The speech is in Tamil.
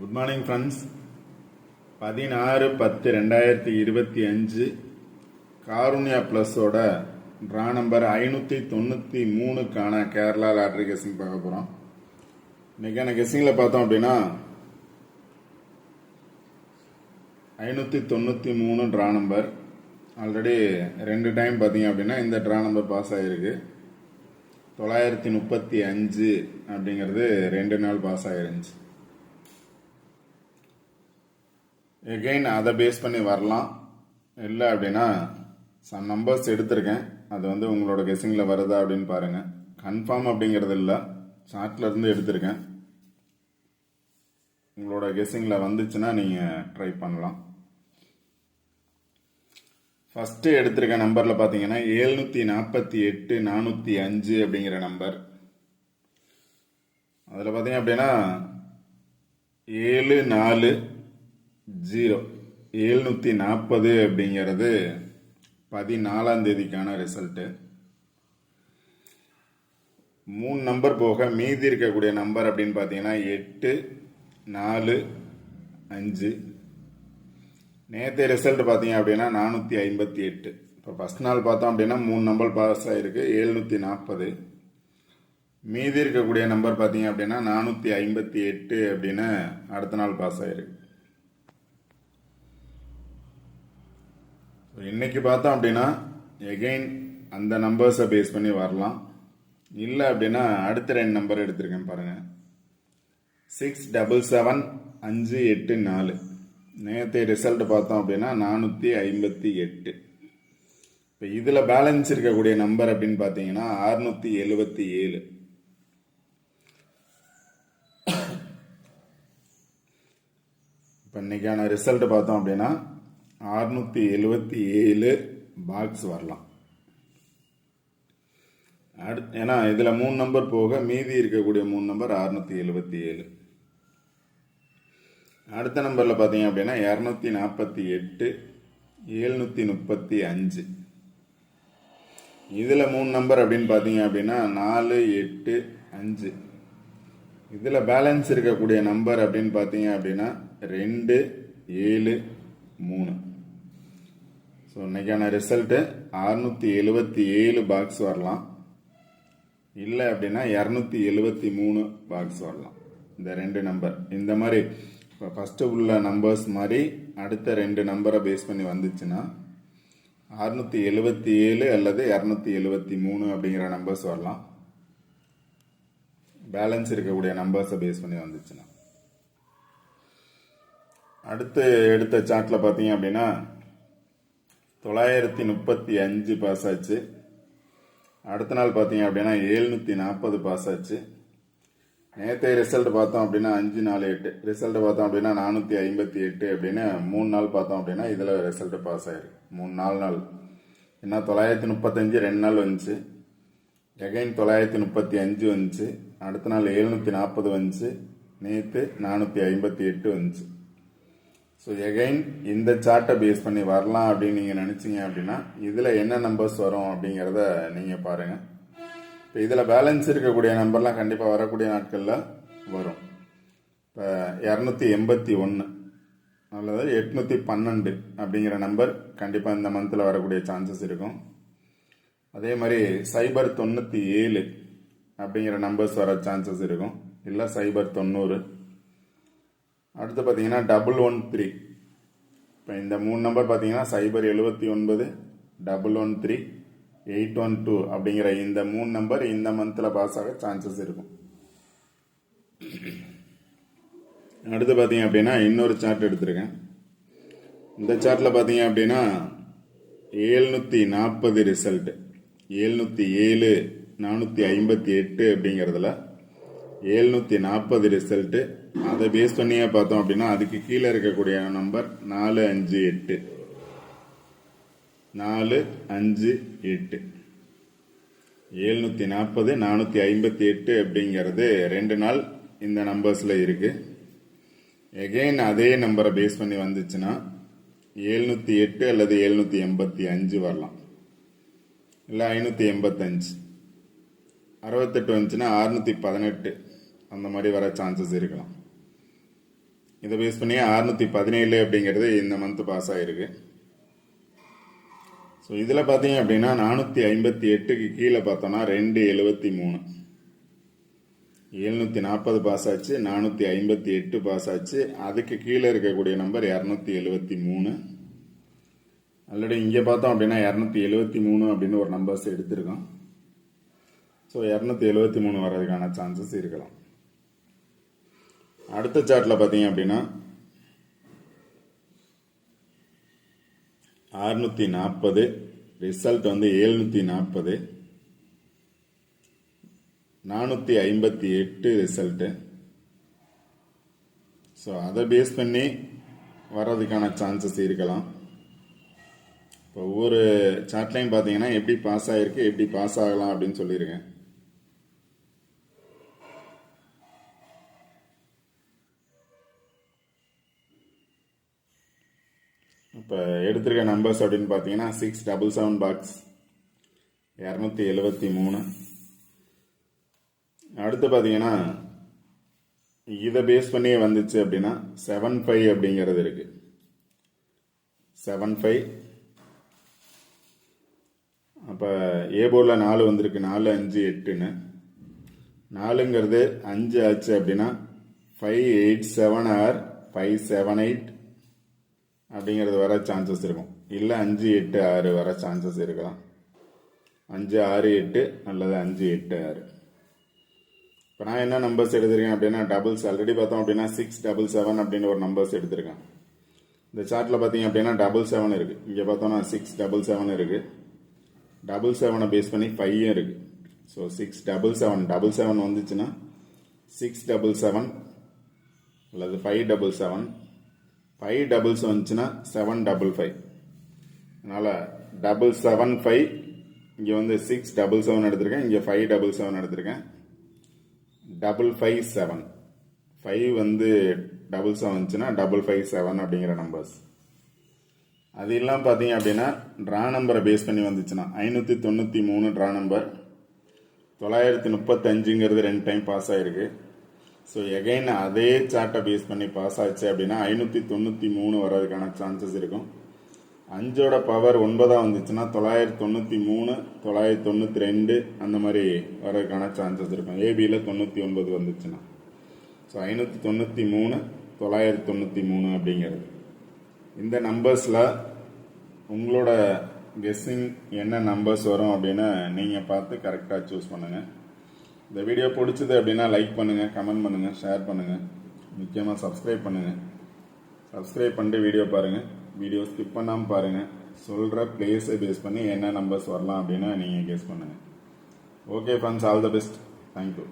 குட் மார்னிங் ஃப்ரெண்ட்ஸ் பதினாறு பத்து ரெண்டாயிரத்தி இருபத்தி அஞ்சு காருண்யா ப்ளஸோட ட்ரா நம்பர் ஐநூற்றி தொண்ணூற்றி மூணுக்கான கேரளா லாட்ரி கெஸிங் பார்க்க போகிறோம் இன்றைக்கான கெஸிங்கில் பார்த்தோம் அப்படின்னா ஐநூற்றி தொண்ணூற்றி மூணு ட்ரா நம்பர் ஆல்ரெடி ரெண்டு டைம் பார்த்தீங்க அப்படின்னா இந்த ட்ரா நம்பர் பாஸ் ஆகிருக்கு தொள்ளாயிரத்தி முப்பத்தி அஞ்சு அப்படிங்கிறது ரெண்டு நாள் பாஸ் ஆகிருந்துச்சு எகெயின் அதை பேஸ் பண்ணி வரலாம். இல்லை அப்படின்னா சம் நம்பர்ஸ் எடுத்திருக்கேன். அது வந்து உங்களோட கெஸிங்கில் வருதா அப்படின்னு பாருங்கள் கன்ஃபார்ம் அப்படிங்கிறது இல்லை. சார்ட்லேருந்து எடுத்திருக்கேன். உங்களோட கெஸிங்கில் வந்துச்சுன்னா நீங்கள் ட்ரை பண்ணலாம். ஃபஸ்ட்டு எடுத்திருக்க நம்பரில் பார்த்தீங்கன்னா ஏழ்நூற்றி நாற்பத்தி எட்டு நானூற்றி அஞ்சு அப்படிங்கிற நம்பர் அதில் பார்த்தீங்க அப்படின்னா ஏழு நாலு ஜீரோ. எழுநூற்றி நாற்பது அப்படிங்கிறது பதினாலாம் தேதிக்கான ரிசல்ட்டு. மூணு நம்பர் போக மீதி இருக்கக்கூடிய நம்பர் அப்படின்னு பார்த்தீங்கன்னா எட்டு நாலு அஞ்சு. நேற்று ரிசல்ட் பார்த்தீங்க அப்படின்னா நானூற்றி ஐம்பத்தி எட்டு. இப்போ ஃபஸ்ட் நாள் பார்த்தோம் அப்படின்னா மூணு நம்பர் பாஸ் ஆகிருக்கு ஏழ்நூற்றி நாற்பது மீதி இருக்கக்கூடிய நம்பர் பார்த்தீங்க அப்படின்னா நானூற்றி ஐம்பத்தி எட்டு அப்படின்னு அடுத்த நாள் பாஸ் ஆகிருக்கு இன்னைக்கு பார்த்தோம் அப்படின்னா எகெயின் அந்த நம்பர்ஸை பேஸ் பண்ணி வரலாம். இல்லை அப்படின்னா அடுத்த ரெண்டு நம்பர் எடுத்திருக்கேன் பாருங்கள் சிக்ஸ் டபுள் செவன் அஞ்சு எட்டு நாலு. நேற்று ரிசல்ட் பார்த்தோம் அப்படின்னா நானூற்றி ஐம்பத்தி எட்டு. இப்போ இதில் பேலன்ஸ் இருக்கக்கூடிய நம்பர் அப்படின்னு பார்த்தீங்கன்னா அறுநூற்றி எழுபத்தி ஏழு. இப்போ இன்னைக்கான ரிசல்ட் பார்த்தோம் அப்படின்னா அறுநூற்றி எழுபத்தி ஏழு பாக்ஸ் வரலாம். அடு ஏன்னா இதில் மூணு நம்பர் போக மீதி இருக்கக்கூடிய மூணு நம்பர் அறுநூற்றி எழுபத்தி ஏழு. அடுத்த நம்பரில் பார்த்தீங்க அப்படின்னா இரநூத்தி நாற்பத்தி எட்டு ஏழ்நூற்றி முப்பத்தி அஞ்சு. இதில் மூணு நம்பர் அப்படின்னு பார்த்தீங்க அப்படின்னா நாலு எட்டு அஞ்சு. இதில் பேலன்ஸ் இருக்கக்கூடிய நம்பர் அப்படின்னு பார்த்தீங்க அப்படின்னா ரெண்டு ஏழு மூணு. ஸோ இன்னைக்கான ரிசல்ட்டு அறுநூற்றி எழுபத்தி ஏழு பாக்ஸ் வரலாம். இல்லை அப்படின்னா இரநூத்தி எழுபத்தி மூணு பாக்ஸ் வரலாம். இந்த ரெண்டு நம்பர் இந்த மாதிரி இப்போ ஃபஸ்ட்டு உள்ள நம்பர்ஸ் மாதிரி அடுத்த ரெண்டு நம்பரை பேஸ் பண்ணி வந்துச்சுன்னா அறுநூற்றி எழுபத்தி ஏழு அல்லது இரநூத்தி எழுபத்தி மூணு அப்படிங்கிற நம்பர்ஸ் வரலாம். பேலன்ஸ் இருக்கக்கூடிய நம்பர்ஸை பேஸ் பண்ணி வந்துச்சுன்னா. அடுத்து எடுத்த சார்ட்டில் பார்த்தீங்க அப்படின்னா தொள்ளாயிரத்தி முப்பத்தி அஞ்சு பாஸ் ஆச்சு அடுத்த நாள் பார்த்தீங்க அப்படின்னா ஏழ்நூற்றி நாற்பது பாஸ் ஆச்சு நேற்றைய ரிசல்ட் பார்த்தோம் அப்படின்னா அஞ்சு நாலு எட்டு. ரிசல்ட் பார்த்தோம் அப்படின்னா நானூற்றி ஐம்பத்தி எட்டு அப்படின்னு மூணு நாள் பார்த்தோம் அப்படின்னா இதில் ரிசல்ட் பாஸ் ஆயிருக்கு. மூணு நாலு நாள். ஏன்னா தொள்ளாயிரத்தி முப்பத்தஞ்சு ரெண்டு நாள் வந்துச்சு. எகைன் தொள்ளாயிரத்தி முப்பத்தி அஞ்சு வந்துச்சு. அடுத்த நாள் எழுநூற்றி நாற்பது வந்துச்சு. நேற்று நானூற்றி ஐம்பத்தி எட்டு வந்துச்சு. ஸோ எகைன் இந்த சார்ட்டை பேஸ் பண்ணி வரலாம் அப்படின்னு நீங்கள் நினச்சிங்க அப்படின்னா இதில் என்ன நம்பர்ஸ் வரும் அப்படிங்கிறத நீங்கள் பாருங்கள் இப்போ இதில் பேலன்ஸ் இருக்கக்கூடிய நம்பர்லாம் கண்டிப்பாக வரக்கூடிய நாட்களில் வரும். இப்போ இரநூத்தி எண்பத்தி ஒன்று அல்லது எட்நூற்றி பன்னெண்டு அப்படிங்கிற நம்பர் கண்டிப்பாக இந்த மந்தில் வரக்கூடிய சான்சஸ் இருக்கும். அதே மாதிரி சைபர் தொண்ணூற்றி ஏழு அப்படிங்கிற நம்பர்ஸ் வர சான்சஸ் இருக்கும். இல்லை சைபர் தொண்ணூறு அடுத்து பார்த்தீங்கன்னா டபுள் ஒன் த்ரீ இப்போ இந்த மூணு நம்பர் பார்த்தீங்கன்னா சைபர் எழுபத்தி ஒன்பது double one three eight one two அப்படிங்கிற இந்த மூணு நம்பர் இந்த மந்தில் பாஸ் ஆக சான்சஸ் இருக்கும். அடுத்து பார்த்தீங்க அப்படின்னா இன்னொரு சார்ட் எடுத்திருக்கேன். இந்த சார்ட்டில் பார்த்தீங்க அப்படின்னா ஏழ்நூற்றி நாற்பது ரிசல்ட்டு ஏழ்நூற்றி ஏழு நானூற்றி ஐம்பத்தி எட்டு அப்படிங்கிறதுல ஏழ்நூற்றி நாற்பது ரிசல்ட்டு அதை பேஸ் பண்ணியே பார்த்தோம் அப்படின்னா அதுக்கு கீழே இருக்கக்கூடிய நம்பர் நாலு அஞ்சு எட்டு. நாலு அஞ்சு எட்டு. ஏழ்நூற்றி நாற்பது நானூற்றி ஐம்பத்தி எட்டு அப்படிங்கிறது ரெண்டு நாள் இந்த நம்பர்ஸில் இருக்குது எகெயின் அதே நம்பரை பேஸ் பண்ணி வந்துச்சுன்னா ஏழ்நூற்றி எட்டு அல்லது ஏழ்நூற்றி எண்பத்தி அஞ்சு வரலாம். இல்லை ஐநூற்றி எண்பத்தஞ்சு. அறுபத்தெட்டு வந்துச்சுன்னா அறுநூற்றி பதினெட்டு. அந்த மாதிரி வர சான்சஸ் இருக்கலாம். இதை பேஸ் பண்ணி அறுநூத்தி பதினேழு அப்படிங்கிறது இந்த மந்த் பாஸ் ஆயிருக்கு. ஸோ இதில் பார்த்தீங்க அப்படின்னா நானூற்றி ஐம்பத்தி எட்டுக்கு கீழே பார்த்தோன்னா ரெண்டு எழுபத்தி மூணு. எழுநூற்றி நாற்பது பாஸ் ஆச்சு நானூற்றி ஐம்பத்தி எட்டு பாஸ் ஆச்சு. அதுக்கு கீழே இருக்கக்கூடிய நம்பர் இரநூத்தி எழுபத்தி மூணு. ஆல்ரெடி இங்கே பார்த்தோம் அப்படின்னா இரநூத்தி எழுபத்தி மூணு அப்படின்னு ஒரு நம்பர்ஸ் எடுத்திருக்கோம். ஸோ இரநூத்தி எழுபத்தி மூணு வர்றதுக்கான சான்சஸ் இருக்கலாம். அடுத்த சார்ட்டில் பார்த்தீங்க அப்படின்னா அறுநூத்தி நாற்பது ரிசல்ட் வந்து எழுநூத்தி நாற்பது நானூற்றி ஐம்பத்தி எட்டு ரிசல்ட்டு ஸோ அதை பேஸ் பண்ணி வர்றதுக்கான சான்சஸ் இருக்கலாம். இப்போ ஒவ்வொரு சார்ட்லையும் பார்த்தீங்கன்னா எப்படி பாஸ் ஆகிருக்கு எப்படி பாஸ் ஆகலாம் அப்படின்னு சொல்லியிருக்கேன். இப்போ எடுத்திருக்க நம்பர்ஸ் அப்படின்னு பார்த்தீங்கன்னா சிக்ஸ் டபுள் செவன் பாக்ஸ் இரநூத்தி எழுபத்தி மூணு. அடுத்து பார்த்தீங்கன்னா இதை பேஸ் பண்ணி வந்துச்சு அப்படின்னா செவன் ஃபைவ் அப்படிங்கிறது இருக்குது செவன் ஃபைவ் அப்போ ஏ போர்டில் நாலு வந்திருக்கு. நாலு அஞ்சு எட்டுன்னு. நாலுங்கிறது அஞ்சு ஆச்சு அப்படின்னா five eight seven or five seven eight அப்படிங்கிறது வர சான்சஸ் இருக்கும். இல்லை அஞ்சு எட்டு ஆறு வர சான்சஸ் இருக்கலாம். அஞ்சு ஆறு எட்டு அல்லது அஞ்சு எட்டு ஆறு. இப்போ நான் என்ன நம்பர்ஸ் எடுத்திருக்கேன் அப்படின்னா டபுள்ஸ் ஆல்ரெடி பார்த்தோம் அப்படின்னா சிக்ஸ் டபுள் செவன் அப்படின்னு ஒரு நம்பர்ஸ் எடுத்திருக்கேன். இந்த சார்ட்டில் பார்த்தீங்க அப்படின்னா டபுள் செவன் இருக்குது இங்கே பார்த்தோம்னா சிக்ஸ் டபுள் செவன் இருக்குது டபுள் செவனை பேஸ் பண்ணி ஃபைவும் இருக்குது so six double seven double seven வந்துச்சுன்னா சிக்ஸ் டபுள் செவன் அல்லது five double seven five doubles வந்துச்சுன்னா செவன் டபுள் ஃபைவ் அதனால் டபுள் செவன் ஃபைவ் இங்கே வந்து சிக்ஸ் டபுள் செவன் எடுத்திருக்கேன் இங்கே ஃபைவ் டபுள் செவன் எடுத்திருக்கேன். டபுள் ஃபைவ் செவன் ஃபைவ் வந்து டபுள் செவன் வந்துச்சுன்னா டபுள் ஃபைவ் செவன் அப்படிங்கிற நம்பர்ஸ் அது இல்லாமல் பார்த்தீங்க அப்படின்னா ட்ரா நம்பரை பேஸ் பண்ணி வந்துச்சுன்னா ஐநூற்றி தொண்ணூற்றி மூணு ட்ரா நம்பர் தொள்ளாயிரத்தி முப்பத்தஞ்சுங்கிறது ரெண்டு டைம் பாஸ் ஆகிருக்கு ஸோ எகைன் அதே சார்ட்டை பேஸ் பண்ணி பாஸ் ஆச்சு அப்படின்னா ஐநூற்றி தொண்ணூற்றி மூணு வர்றதுக்கான சான்சஸ் இருக்கும். அஞ்சோட பவர் ஒன்பதாக வந்துச்சுன்னா தொள்ளாயிரத்தி தொண்ணூற்றி மூணு தொள்ளாயிரத்தி தொண்ணூற்றி ரெண்டு அந்த மாதிரி வர்றதுக்கான சான்சஸ் இருக்கும். ஏபியில் தொண்ணூற்றி ஒன்பது வந்துச்சுன்னா. ஸோ ஐநூற்றி தொண்ணூற்றி மூணு தொள்ளாயிரத்தி தொண்ணூற்றி மூணு அப்படிங்கிறது. இந்த நம்பர்ஸில் உங்களோட கெஸ்ஸிங் என்ன நம்பர்ஸ் வரும் அப்படின்னு நீங்கள் பார்த்து கரெக்டாக சூஸ் பண்ணுங்கள் இந்த வீடியோ பிடிச்சது அப்படின்னா லைக் பண்ணுங்கள் கமெண்ட் பண்ணுங்கள் ஷேர் பண்ணுங்கள் முக்கியமாக சப்ஸ்கிரைப் பண்ணுங்கள் சப்ஸ்கிரைப் பண்ணிட்டு வீடியோ பாருங்கள் வீடியோ ஸ்கிப் பண்ணாமல் பாருங்கள் சொல்கிற பிளேஸை பேஸ் பண்ணி என்ன நம்பர்ஸ் வரலாம் அப்படின்னா நீங்கள் கெஸ் பண்ணுங்கள் okay friends all the best thank you